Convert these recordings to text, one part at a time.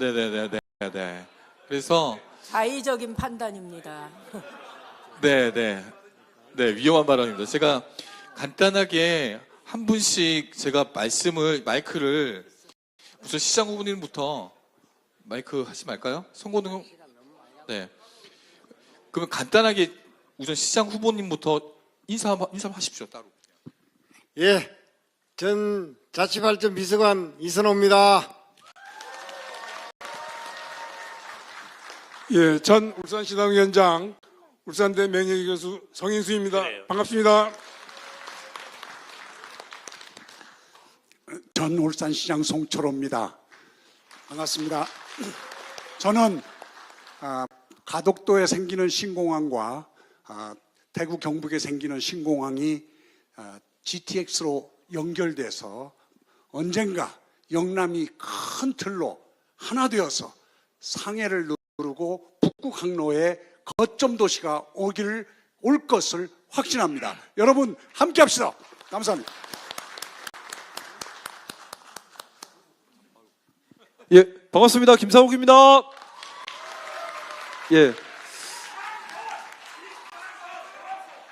네네네네. 네. 그래서 자의적인 판단입니다. 네네. 네, 위험한 발언입니다. 제가 간단하게 한 분씩 제가 말씀을, 마이크를 우선 시장 후보님부터 마이크 하지 말까요? 송고등, 네. 그러면 간단하게 우선 시장 후보님부터 인사, 한번- 인사 한번 하십시오, 따로. 예, 전 자치발전 비서관 이선호입니다. 예, 전 울산시당위원장 울산대 명예기 교수 성인수입니다. 반갑습니다. 전 울산시장 송철호입니다. 반갑습니다. 저는 아, 가덕도에 생기는 신공항과 아, 대구 경북에 생기는 신공항이 아, GTX로 연결돼서 언젠가 영남이 큰 틀로 하나 되어서 상해를 누르고 북구 항로에 거점 도시가 오기를 올 것을 확신합니다. 여러분 함께 합시다. 감사합니다. 예, 반갑습니다. 김상욱입니다. 예.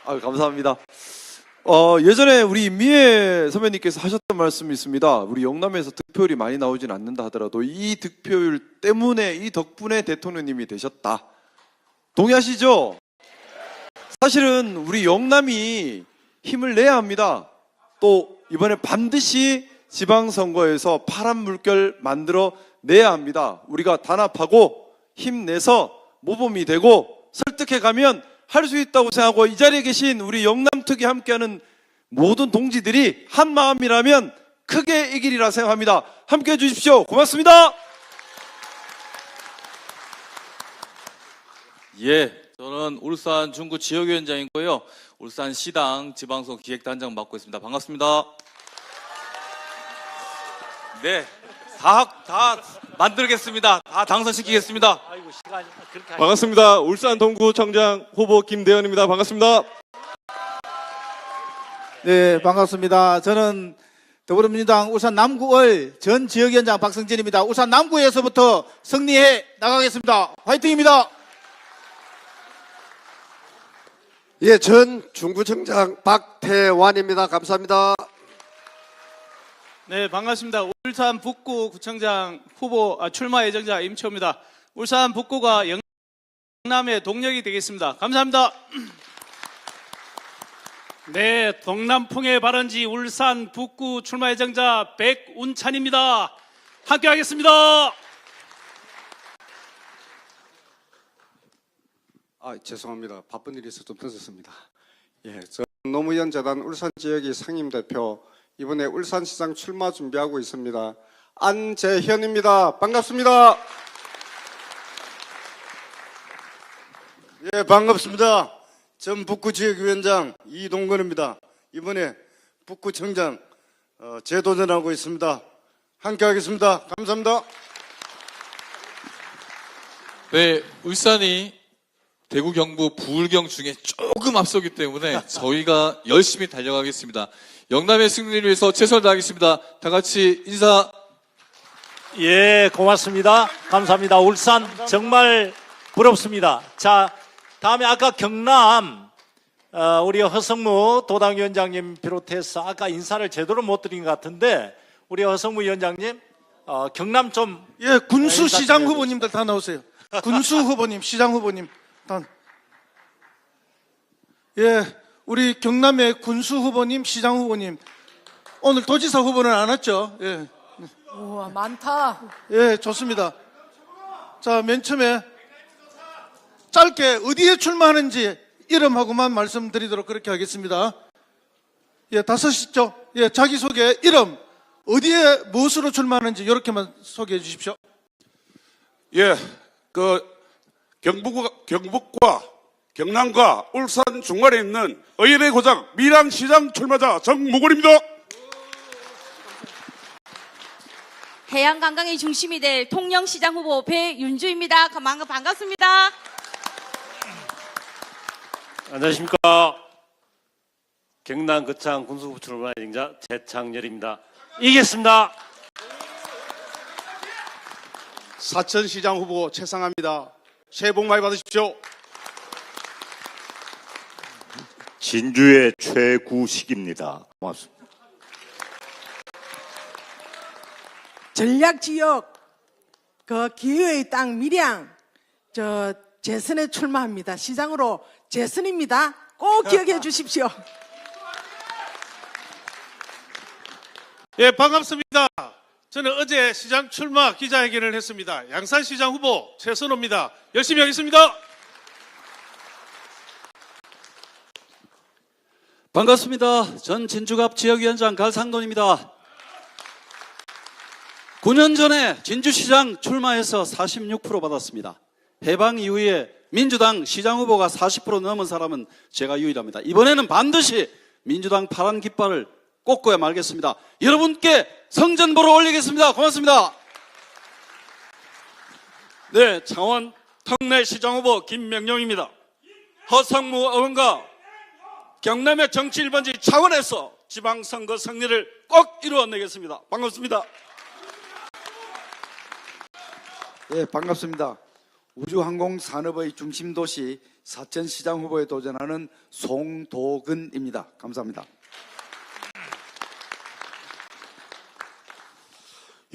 아, 감사합니다. 어, 예전에 우리 미애 선배님께서 하셨던 말씀이 있습니다. 우리 영남에서 득표율이 많이 나오진 않는다 하더라도 이 득표율 때문에 이 덕분에 대통령님이 되셨다. 동의하시죠? 사실은 우리 영남이 힘을 내야 합니다. 또 이번에 반드시 지방선거에서 파란 물결 만들어 내야 합니다. 우리가 단합하고 힘내서 모범이 되고 설득해 가면 할 수 있다고 생각하고 이 자리에 계신 우리 영남특위 함께하는 모든 동지들이 한 마음이라면 크게 이기리라 생각합니다. 함께 해 주십시오. 고맙습니다. 예, 저는 울산 중구 지역위원장이고요. 울산 시당 지방선 기획단장 맡고 있습니다. 반갑습니다. 네, 다, 다 만들겠습니다. 다 당선시키겠습니다. 반갑습니다. 울산 동구청장 후보 김대현입니다. 반갑습니다. 네, 반갑습니다. 저는 더불어민주당 울산 남구을 전 지역위원장 박성진입니다. 울산 남구에서부터 승리해 나가겠습니다. 화이팅입니다. 예, 전 중구청장 박태완입니다. 감사합니다. 네, 반갑습니다. 울산 북구 구청장 후보 아, 출마 예정자 임채호입니다. 울산 북구가 영남의 동력이 되겠습니다. 감사합니다. 네, 동남풍의 발원지 울산 북구 출마 예정자 백운찬입니다. 함께하겠습니다. 아, 죄송합니다. 바쁜 일이 있어서 좀 늦었습니다. 예, 저 노무현 재단 울산 지역의 상임 대표 이번에 울산시장 출마 준비하고 있습니다. 안재현입니다. 반갑습니다. 예, 반갑습니다. 전 북구 지역위원장 이동건입니다. 이번에 북구청장 어, 재도전하고 있습니다. 함께 하겠습니다. 감사합니다. 네, 울산이 대구, 경북, 부울경 중에 조금 앞서기 때문에 저희가 열심히 달려가겠습니다. 영남의 승리를 위해서 최선을 다하겠습니다. 다 같이 인사. 예, 고맙습니다. 감사합니다. 울산 정말 부럽습니다. 자, 다음에 아까 경남 어, 우리 허성무 도당위원장님 비롯해서 아까 인사를 제대로 못 드린 것 같은데 우리 허성무 위원장님 어, 경남 좀 예, 군수 인사 시장. 후보님들 다 나오세요. 군수 후보님, 시장 후보님 다. 예, 우리 경남의 군수 후보님, 시장 후보님. 오늘 도지사 후보는 안 왔죠? 예. 우와, 많다. 예, 좋습니다. 자, 맨 처음에 짧게 어디에 출마하는지 이름하고만 말씀드리도록 그렇게 하겠습니다. 예, 다섯이죠? 예, 자기소개, 이름, 어디에 무엇으로 출마하는지 이렇게만 소개해 주십시오. 예, 그 경북 경북과 경남과 울산 중간에 있는 의뢰 고장 밀양시장 출마자 정무곤입니다. 해양 관광의 중심이 될 통영시장 후보 배윤주입니다. 반갑- 반갑습니다. 안녕하십니까. 경남 거창 군수부 출마 예정자 최창열입니다. 이겼습니다. 사천시장 후보 최상합니다. 새해 복 많이 받으십시오. 진주의 최구식입니다. 고맙습니다. 전략 지역 그 기회의 땅 밀양 저 재선에 출마합니다. 시장으로 재선입니다. 꼭 기억해 주십시오. 예, 반갑습니다. 저는 어제 시장 출마 기자회견을 했습니다. 양산시장 후보 최선호입니다. 열심히 하겠습니다. 반갑습니다. 전 진주갑 지역위원장 갈상돈입니다. 9년 전에 진주시장 출마해서 46% 받았습니다. 해방 이후에 민주당 시장 후보가 40% 넘은 사람은 제가 유일합니다. 이번에는 반드시 민주당 파란 깃발을 꽂고야 말겠습니다. 여러분께 성전 보러 올리겠습니다. 고맙습니다. 네, 창원 턱내 시장 후보 김명용입니다. 허성무 의원과 경남의 정치 1번지 차원에서 지방선거 승리를 꼭 이루어내겠습니다. 반갑습니다. 예, 반갑습니다. 우주항공산업의 중심 도시 사천시장 후보에 도전하는 송도근입니다. 감사합니다.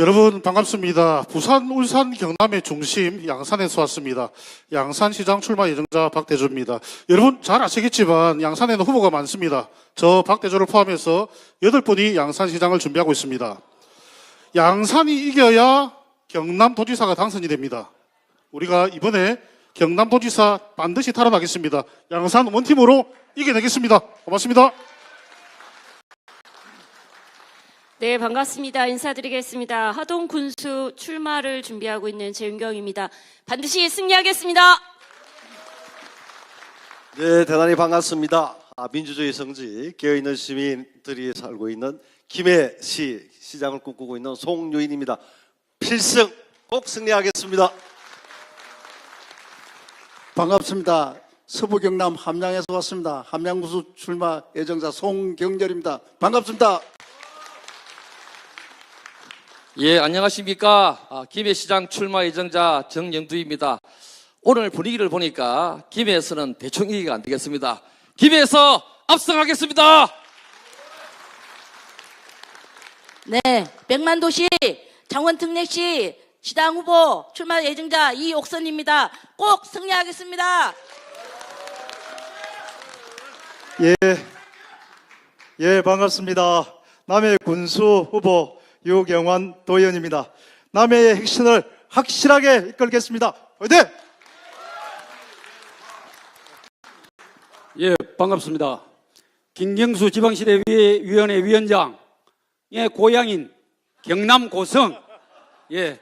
여러분 반갑습니다. 부산, 울산, 경남의 중심 양산에서 왔습니다. 양산시장 출마 예정자 박대주입니다. 여러분 잘 아시겠지만 양산에는 후보가 많습니다. 저 박대주를 포함해서 여덟 분이 양산시장을 준비하고 있습니다. 양산이 이겨야 경남도지사가 당선이 됩니다. 우리가 이번에 경남도지사 반드시 탈환하겠습니다. 양산 원팀으로 이겨내겠습니다. 고맙습니다. 네, 반갑습니다. 인사드리겠습니다. 하동 군수 출마를 준비하고 있는 재윤경입니다. 반드시 승리하겠습니다. 네, 대단히 반갑습니다. 아, 민주주의 성지, 깨어있는 시민들이 살고 있는 김해시 시장을 꿈꾸고 있는 송유인입니다. 필승 꼭 승리하겠습니다. 반갑습니다. 서부 경남 함양에서 왔습니다. 함양구수 출마 예정자 송경렬입니다. 반갑습니다. 예, 안녕하십니까. 아, 김해시장 출마 예정자 정영두입니다. 오늘 분위기를 보니까 김해에서는 대충 이기가 안 되겠습니다. 김해에서 압승하겠습니다. 네, 백만도시 장원특례시 시당 후보 출마 예정자 이옥선입니다. 꼭 승리하겠습니다. 예, 예, 반갑습니다. 남해 군수 후보 유경환 도의원입니다. 남해의 핵심을 확실하게 이끌겠습니다. 화이팅! 예, 반갑습니다. 김경수 지방시대위원회 위원장의 고향인 경남 고성, 예,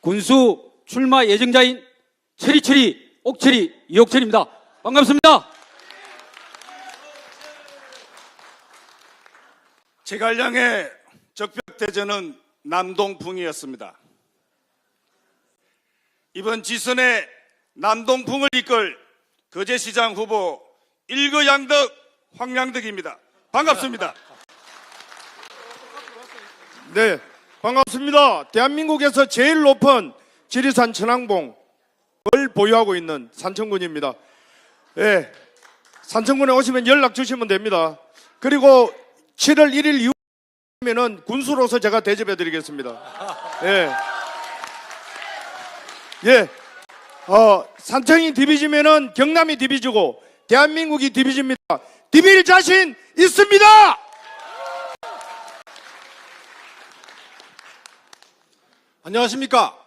군수 출마 예정자인 철이철이 옥철이 이옥철입니다. 반갑습니다. 제갈량의 적벽대전은 남동풍이었습니다. 이번 지선에 남동풍을 이끌 거제시장 후보 일거양덕 황양덕입니다. 반갑습니다. 네, 반갑습니다. 대한민국에서 제일 높은 지리산 천왕봉을 보유하고 있는 산청군입니다. 예, 산청군에 오시면 연락 주시면 됩니다. 그리고 7월 1일 이후 에는 군수로서 제가 대접해 드리겠습니다. 예. 예. 어, 산청이 디비지면은 경남이 디비지고 대한민국이 디비집니다. 디빌 자신 있습니다! 안녕하십니까.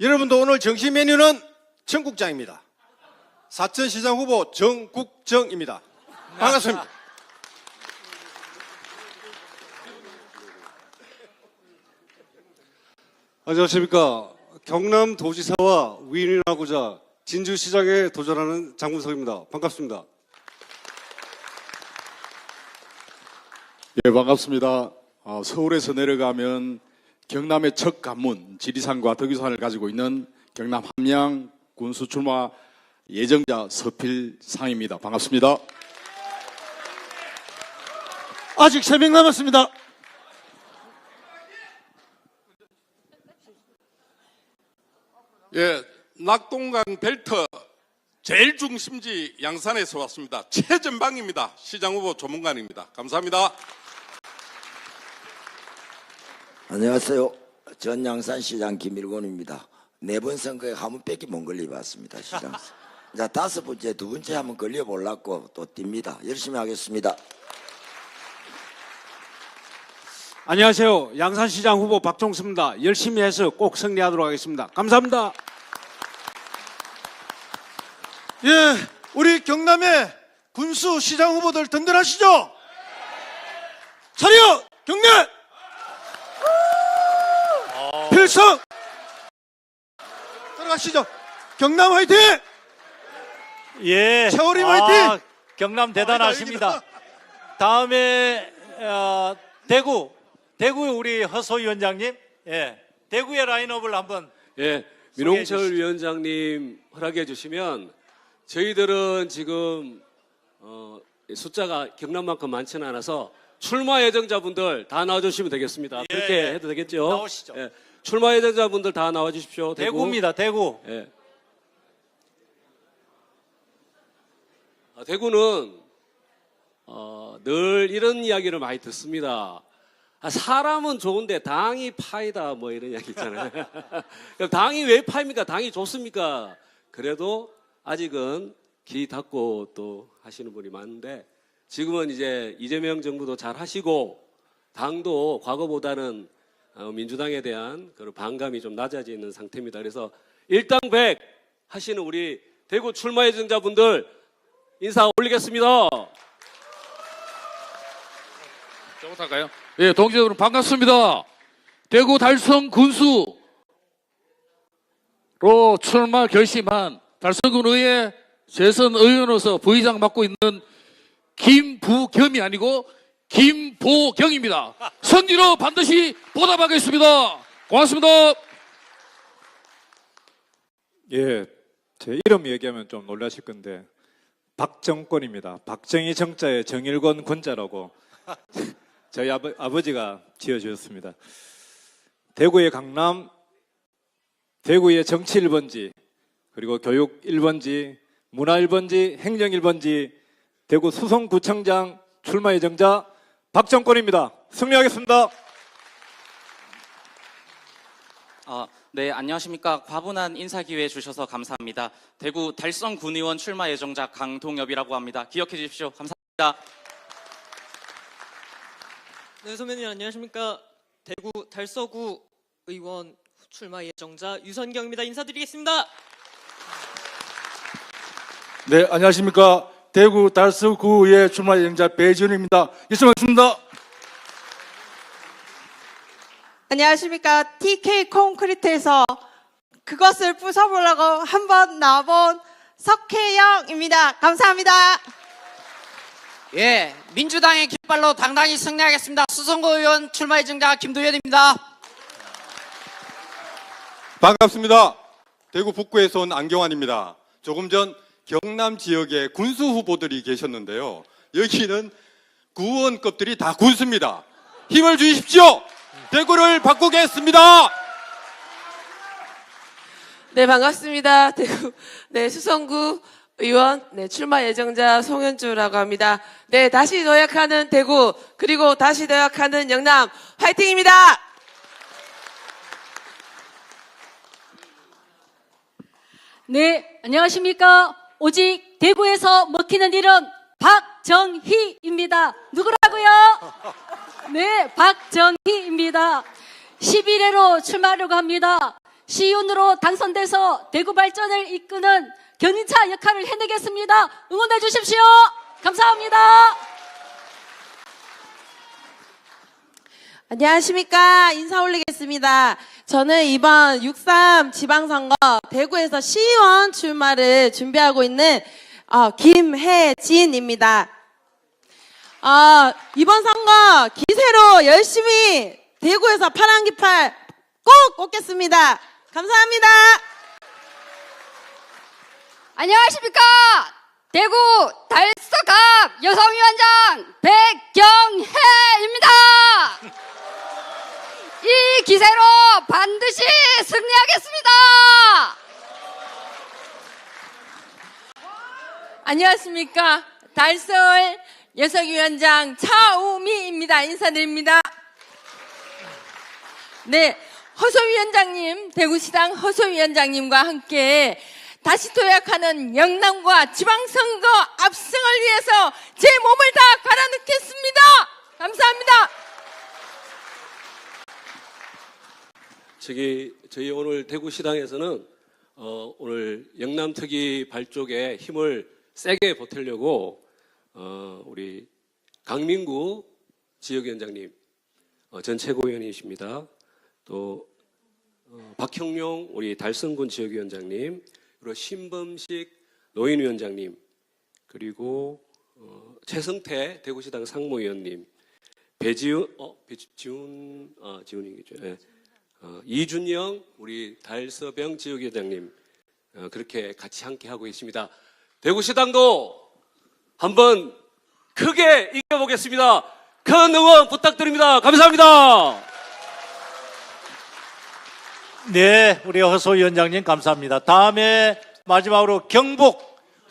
여러분도 오늘 정시 메뉴는 청국장입니다. 사천시장 후보 정국정입니다. 반갑습니다. 안녕하십니까. 경남 도지사와 위인하고자 진주시장에 도전하는 장문석입니다. 반갑습니다. 예, 반갑습니다. 어, 서울에서 내려가면 경남의 첫 관문 지리산과 덕유산을 가지고 있는 경남 함양 군수 출마 예정자 서필상입니다. 반갑습니다. 아직 세명 남았습니다. 예, 낙동강 벨트 제일 중심지 양산에서 왔습니다. 최전방입니다. 시장 후보 조문관입니다. 감사합니다. 안녕하세요. 전 양산시장 김일곤입니다. 네 번 선거에 한 번 뺏기 못 걸려봤습니다. 시장. 자 다섯 번째 두 번째 한번 걸려보려고 또 뜁니다. 열심히 하겠습니다. 안녕하세요. 양산시장 후보 박종수입니다. 열심히 해서 꼭 승리하도록 하겠습니다. 감사합니다. 예, 우리 경남의 군수 시장 후보들 든든하시죠? 차려! 경례! 필승! 들어가시죠. 경남 화이팅! 예. 세월이 아, 화이팅! 경남 대단하십니다. 다음에 어, 대구 대구 우리 허소 위원장님, 예, 대구의 라인업을 한번 예, 민홍철. 위원장님 허락해 주시면 저희들은 지금 어, 숫자가 경남만큼 많지는 않아서 출마 예정자분들 다 나와주시면 되겠습니다. 예, 그렇게 예. 해도 되겠죠? 나오시죠. 예, 출마 예정자분들 다 나와주십시오. 대구. 대구입니다. 대구. 예. 아, 대구는 어, 늘 이런 이야기를 많이 듣습니다. 아, 사람은 좋은데 당이 파이다 뭐 이런 이야기 있잖아요. 당이 왜 파입니까? 당이 좋습니까? 그래도 아직은 귀 닫고 또 하시는 분이 많은데 지금은 이제 이재명 정부도 잘 하시고 당도 과거보다는 어, 민주당에 대한 그런 반감이 좀 낮아져 있는 상태입니다. 그래서 일당백 하시는 우리 대구 출마 예정자분들 인사 올리겠습니다. 저부터 할까요? 예, 동지 여러분 반갑습니다. 대구 달성 군수로 출마 결심한 달성군 의회 재선 의원으로서 부의장 맡고 있는 김부겸이 아니고 김보경입니다. 선지로 반드시 보답하겠습니다. 고맙습니다. 예, 제 이름 얘기하면 좀 놀라실 건데 박정권입니다. 박정희 정자에 정일권 권자라고 저희 아버, 아버지가 지어주셨습니다. 대구의 강남, 대구의 정치 1번지, 그리고 교육 1번지, 문화 1번지, 행정 1번지, 대구 수성구청장 출마 예정자 박정권입니다. 승리하겠습니다. 어, 네, 안녕하십니까. 과분한 인사 기회 주셔서 감사합니다. 대구 달성 군의원 출마 예정자 강동엽이라고 합니다. 기억해 주십시오. 감사합니다. 네, 선배님 안녕하십니까. 대구 달서구 의원 출마 예정자 유선경입니다. 인사드리겠습니다. 네, 안녕하십니까. 대구 달서구의 출마 예정자 배지훈입니다. 예수하겠습니다. 안녕하십니까. TK 콘크리트에서 그것을 부숴보려고 한번 나와본 석혜영입니다. 감사합니다. 예, 민주당의 깃발로 당당히 승리하겠습니다. 수성구 의원 출마 예정자 김도현입니다. 반갑습니다. 대구 북구에서 온 안경환입니다. 조금 전 경남 지역에 군수 후보들이 계셨는데요. 여기는 구원급들이 다 군수입니다. 힘을 주십시오. 대구를 바꾸겠습니다. 네, 반갑습니다. 대구, 네, 수성구 의원, 네, 출마 예정자 송현주라고 합니다. 네, 다시 도약하는 대구, 그리고 다시 도약하는 영남, 화이팅입니다! 네, 안녕하십니까. 오직 대구에서 먹히는 일은 박정희입니다. 누구라고요? 네, 박정희입니다. 11회로 출마하려고 합니다. 시의원으로 당선돼서 대구 발전을 이끄는 견인차 역할을 해내겠습니다. 응원해 주십시오. 감사합니다. 안녕하십니까. 인사 올리겠습니다. 저는 이번 6.3 지방선거 대구에서 시의원 출마를 준비하고 있는 어, 김혜진입니다. 어, 이번 선거 기세로 열심히 대구에서 파란 깃발 꼭 꽂겠습니다. 감사합니다. 안녕하십니까. 대구 달서갑 여성위원장 백경혜입니다. 이 기세로 반드시 승리하겠습니다. 안녕하십니까. 달서울 여성위원장 차우미입니다. 인사드립니다. 네. 허소위원장님, 대구시당 허소위원장님과 함께 다시 도약하는 영남과 지방선거 압승을 위해서 제 몸을 다 갈아넣겠습니다. 감사합니다. 저기 저희 오늘 대구 시당에서는 어, 오늘 영남 특위 발족에 힘을 세게 보태려고 어, 우리 강민구 지역위원장님 어, 전 최고위원이십니다. 또 어, 박형용 우리 달성군 지역위원장님 그리고 신범식 노인위원장님 그리고 어, 최성태 대구시당 상무위원님 배지훈 어 배지훈 아 지훈이겠죠. 예. 어, 이준영 우리 달서병 지역위원장님 어, 그렇게 같이 함께 하고 있습니다. 대구시당도 한번 크게 이겨보겠습니다. 큰 응원 부탁드립니다. 감사합니다. 네, 우리 허소 위원장님 감사합니다. 다음에 마지막으로 경북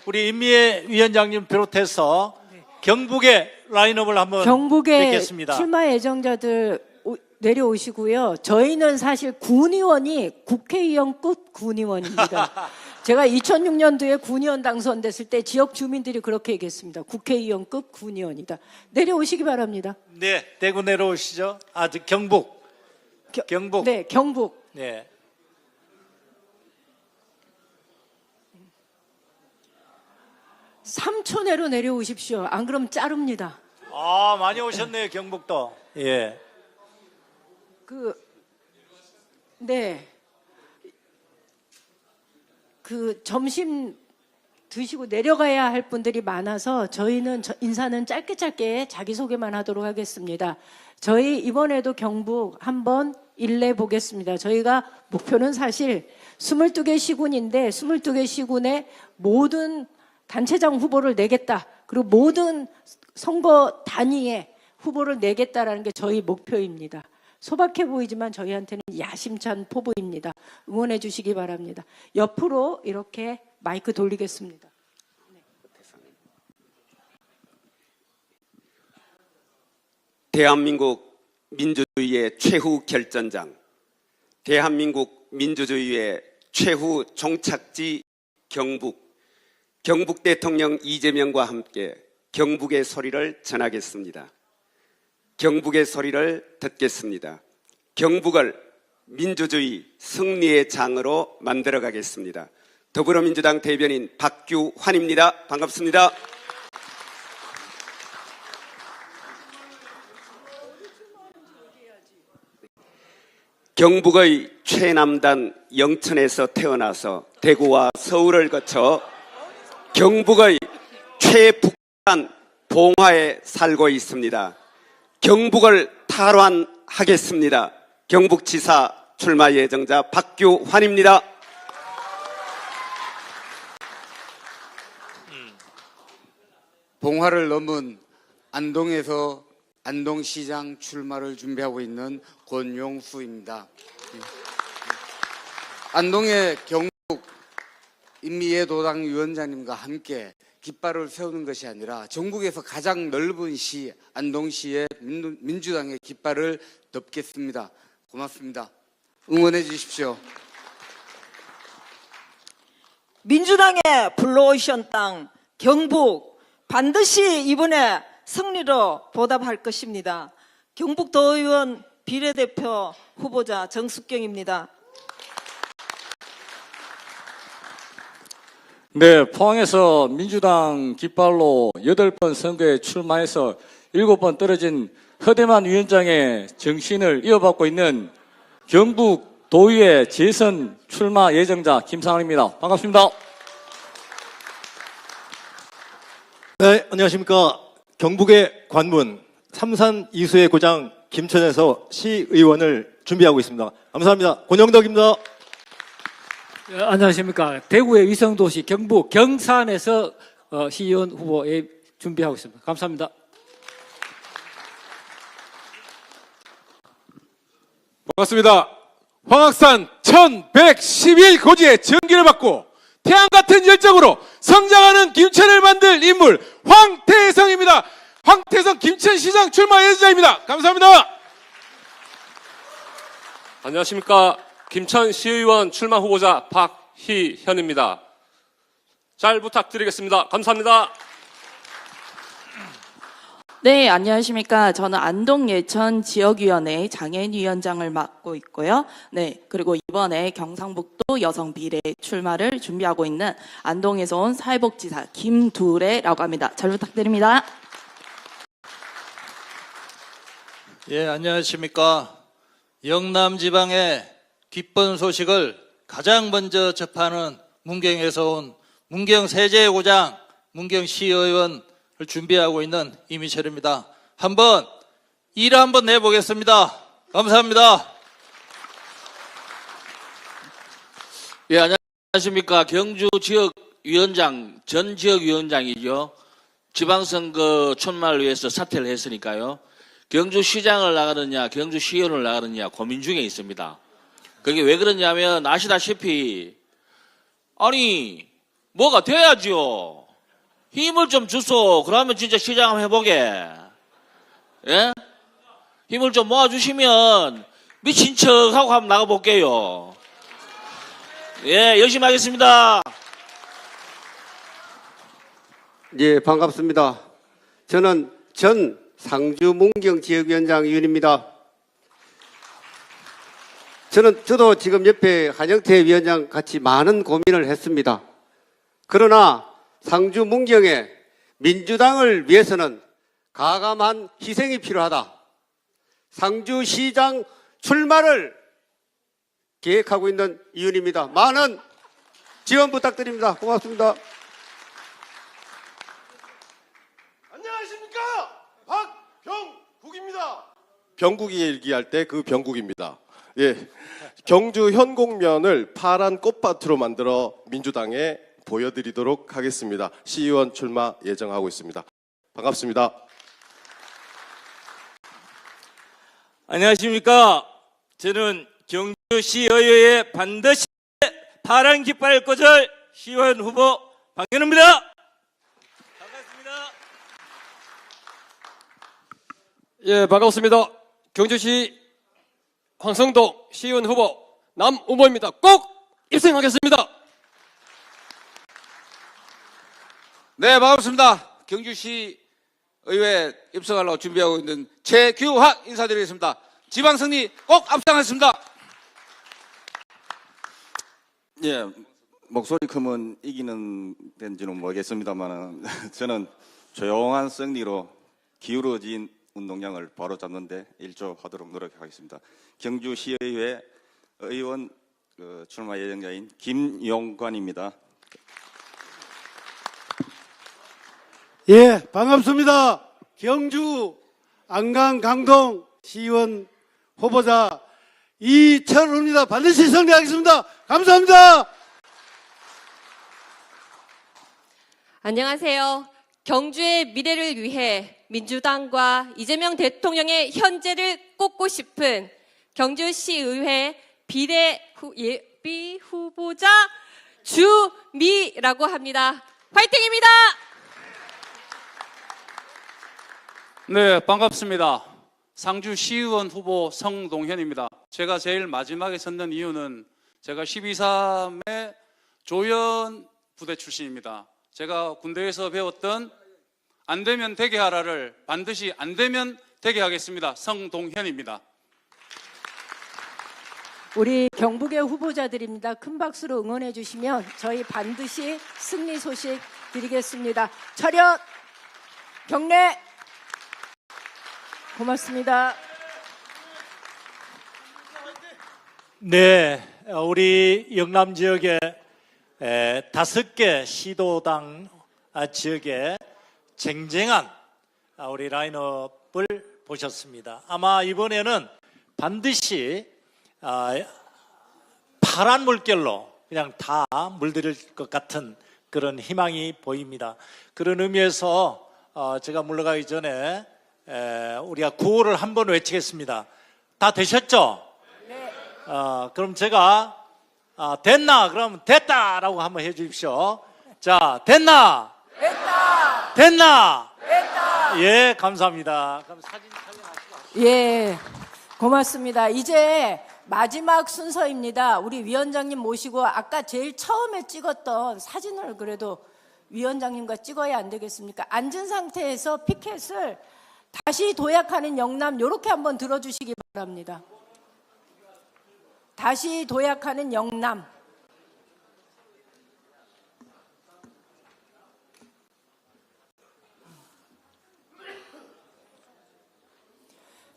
우리 임미애 위원장님 비롯해서 경북의 라인업을 한번 경북의 뵙겠습니다. 출마 예정자들 오- 내려오시고요. 저희는 사실 군의원이 국회의원급 군의원입니다. 제가 2006년도에 군의원 당선됐을 때 지역 주민들이 그렇게 얘기했습니다. 국회의원급 군의원이다. 내려오시기 바랍니다. 네, 대구 내려오시죠. 아, 저 경북. 경북. 네, 경북. 네. 삼초 내로 내려오십시오. 안 그럼 자릅니다. 아, 많이 오셨네요, 경북도. 예. 그, 네. 그 점심 드시고 내려가야 할 분들이 많아서 저희는 저- 인사는 짧게 짧게 자기소개만 하도록 하겠습니다. 저희 이번에도 경북 한번 일내 보겠습니다. 저희가 목표는 사실 22개 시군인데 22개 시군의 모든 단체장 후보를 내겠다. 그리고 모든 선거 단위의 후보를 내겠다라는 게 저희 목표입니다. 소박해 보이지만 저희한테는 야심찬 포부입니다. 응원해 주시기 바랍니다. 옆으로 이렇게 마이크 돌리겠습니다. 대한민국 민주주의의 최후 결전장, 대한민국 민주주의의 최후 종착지 경북, 경북 대통령 이재명과 함께 경북의 소리를 전하겠습니다. 경북의 소리를 듣겠습니다. 경북을 민주주의 승리의 장으로 만들어 가겠습니다. 더불어민주당 대변인 박규환입니다. 반갑습니다. 경북의 최남단 영천에서 태어나서 대구와 서울을 거쳐 경북의 최북단 봉화에 살고 있습니다. 경북을 탈환하겠습니다. 경북지사 출마 예정자 박규환입니다. 봉화를 넘은 안동에서 안동시장 출마를 준비하고 있는 권용수입니다. 안동의 경북 인미예도당 위원장님과 함께 깃발을 세우는 것이 아니라 전국에서 가장 넓은 시 안동시의 민주- 민주당의 깃발을 덮겠습니다. 고맙습니다. 응원해 주십시오. 민주당의 블루오션 땅 경북 반드시 이번에 승리로 보답할 것입니다. 경북도의원 비례대표 후보자 정숙경입니다. 네, 포항에서 민주당 깃발로 8번 선거에 출마해서 7번 떨어진 허대만 위원장의 정신을 이어받고 있는 경북 도의회 재선 출마 예정자 김상환입니다. 반갑습니다. 네, 안녕하십니까. 경북의 관문 삼산 이수의 고장 김천에서 시의원을 준비하고 있습니다. 감사합니다. 권영덕입니다. 어, 안녕하십니까. 대구의 위성도시 경북 경산에서 어, 시의원 후보에 준비하고 있습니다. 감사합니다. 반갑습니다. 황악산 1111 고지의 전기를 받고 태양 같은 열정으로 성장하는 김천을 만들 인물 황태성입니다. 황태성 김천시장 출마 예정자입니다. 감사합니다. 안녕하십니까. 김천 시의원 출마 후보자 박희현입니다. 잘 부탁드리겠습니다. 감사합니다. 네, 안녕하십니까. 저는 안동 예천 지역위원회 장애인위원장을 맡고 있고요. 네, 그리고 이번에 경상북도 여성 비례 출마를 준비하고 있는 안동에서 온 사회복지사 김두래라고 합니다. 잘 부탁드립니다. 예, 안녕하십니까. 영남 지방의 기쁜 소식을 가장 먼저 접하는 문경에서 온 문경 세제의 고장 문경 시의원을 준비하고 있는 이미철입니다. 한번 일 한번 내보겠습니다. 감사합니다. 예, 안녕하십니까. 경주 지역 위원장, 전 지역 위원장이죠. 지방선거 촌마를 위해서 사퇴를 했으니까요. 경주 시장을 나가느냐, 경주 시의원을 나가느냐 고민 중에 있습니다. 그게 왜 그러냐면 아시다시피 아니 뭐가 돼야지요. 힘을 좀 주소. 그러면 진짜 시장 한번 해보게. 예? 힘을 좀 모아주시면 미친 척하고 한번 나가볼게요. 예, 열심히 하겠습니다. 예, 반갑습니다. 저는 전 상주 문경 지역위원장 윤입니다. 저는 저도 지금 옆에 한영태 위원장 같이 많은 고민을 했습니다. 그러나 상주 문경에 민주당을 위해서는 가감한 희생이 필요하다. 상주시장 출마를 계획하고 있는 이윤입니다. 많은 지원 부탁드립니다. 고맙습니다. 안녕하십니까 박병국입니다. 병국이 얘기할 때 그 병국입니다. 예, 경주 현곡면을 파란 꽃밭으로 만들어 민주당에 보여드리도록 하겠습니다. 시의원 출마 예정하고 있습니다. 반갑습니다. 안녕하십니까. 저는 경주시의회에 반드시 파란 깃발 꽂을 시의원 후보 박현우입니다. 예, 반갑습니다. 경주시 황성동 시의원 후보 남우모입니다. 꼭 입성하겠습니다. 네, 반갑습니다. 경주시 의회 입성하려고 준비하고 있는 최규학 인사드리겠습니다. 지방선리 꼭 앞장하겠습니다. 예, 목소리 크면 이기는 된지는 모르겠습니다만 저는 조용한 승리로 기울어진 운동량을 바로 잡는데 일조하도록 노력하겠습니다. 경주시의회 의원 그 출마 예정자인 김용관입니다. 예, 반갑습니다. 경주 안강 강동 시의원 후보자 이철우입니다. 반드시 승리하겠습니다. 감사합니다. 안녕하세요. 경주의 미래를 위해 민주당과 이재명 대통령의 현재를 꼽고 싶은 경주시의회 비례 후, 예비 후보자 주미라고 합니다. 화이팅입니다. 네, 반갑습니다. 상주 시의원 후보 성동현입니다. 제가 제일 마지막에 섰는 이유는 제가 12.3의 조연 부대 출신입니다. 제가 군대에서 배웠던 안 되면 되게 하라를 반드시 안 되면 되게 하겠습니다. 성동현입니다. 우리 경북의 후보자들입니다. 큰 박수로 응원해 주시면 저희 반드시 승리 소식 드리겠습니다. 차렷 경례 고맙습니다. 네, 우리 영남 지역에 에, 다섯 개 시도당 아, 지역에 쟁쟁한 아, 우리 라인업을 보셨습니다. 아마 이번에는 반드시 아, 파란 물결로 그냥 다 물들일 것 같은 그런 희망이 보입니다. 그런 의미에서 어, 제가 물러가기 전에 에, 우리가 구호를 한번 외치겠습니다. 다 되셨죠? 어, 그럼 제가 아, 됐나? 그러면 됐다라고 한번 해 주십시오. 자, 됐나? 됐다. 됐나? 됐다. 예, 감사합니다. 그럼 사진 촬영하시고. 예, 고맙습니다. 이제 마지막 순서입니다. 우리 위원장님 모시고 아까 제일 처음에 찍었던 사진을 그래도 위원장님과 찍어야 안 되겠습니까? 앉은 상태에서 피켓을 다시 도약하는 영남 요렇게 한번 들어주시기 바랍니다. 다시 도약하는 영남.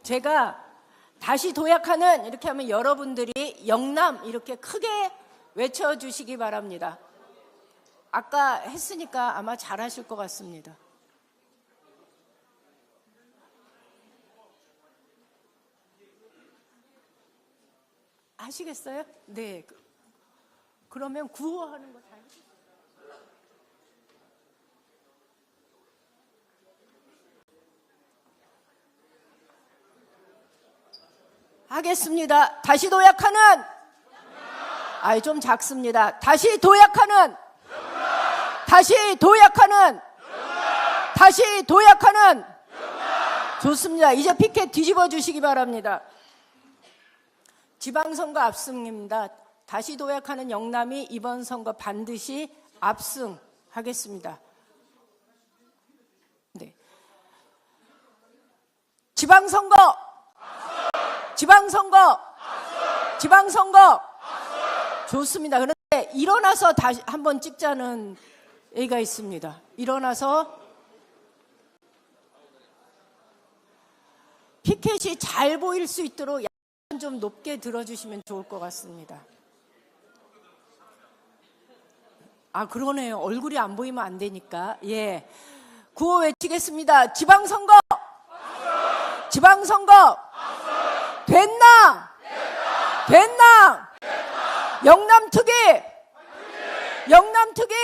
제가 다시 도약하는 이렇게 하면 여러분들이 영남 이렇게 크게 외쳐주시기 바랍니다. 아까 했으니까 아마 잘하실 것 같습니다. 하시겠어요? 네. 그- 그러면 구호하는 거 잘. 하겠습니다. 다시 도약하는 아이 좀 작습니다. 다시 도약하는 다시 도약하는 다시 도약하는 좋습니다. 이제 피켓 뒤집어 주시기 바랍니다. 지방선거 압승입니다. 다시 도약하는 영남이 이번 선거 반드시 압승하겠습니다. 네. 지방선거 지방선거 지방선거 좋습니다. 그런데 일어나서 다시 한번 찍자는 얘기가 있습니다. 일어나서 피켓이 잘 보일 수 있도록 좀 높게 들어주시면 좋을 것 같습니다. 아, 그러네요. 얼굴이 안 보이면 안 되니까. 예. 구호 외치겠습니다. 지방선거! 지방선거! 됐나? 됐나? 영남특위! 영남특위!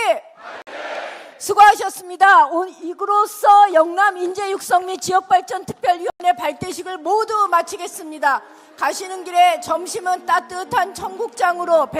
수고하셨습니다. 오- 이로써 영남 인재육성 및 지역발전특별위원회 발대식을 모두 마치겠습니다. 가시는 길에 점심은 따뜻한 청국장으로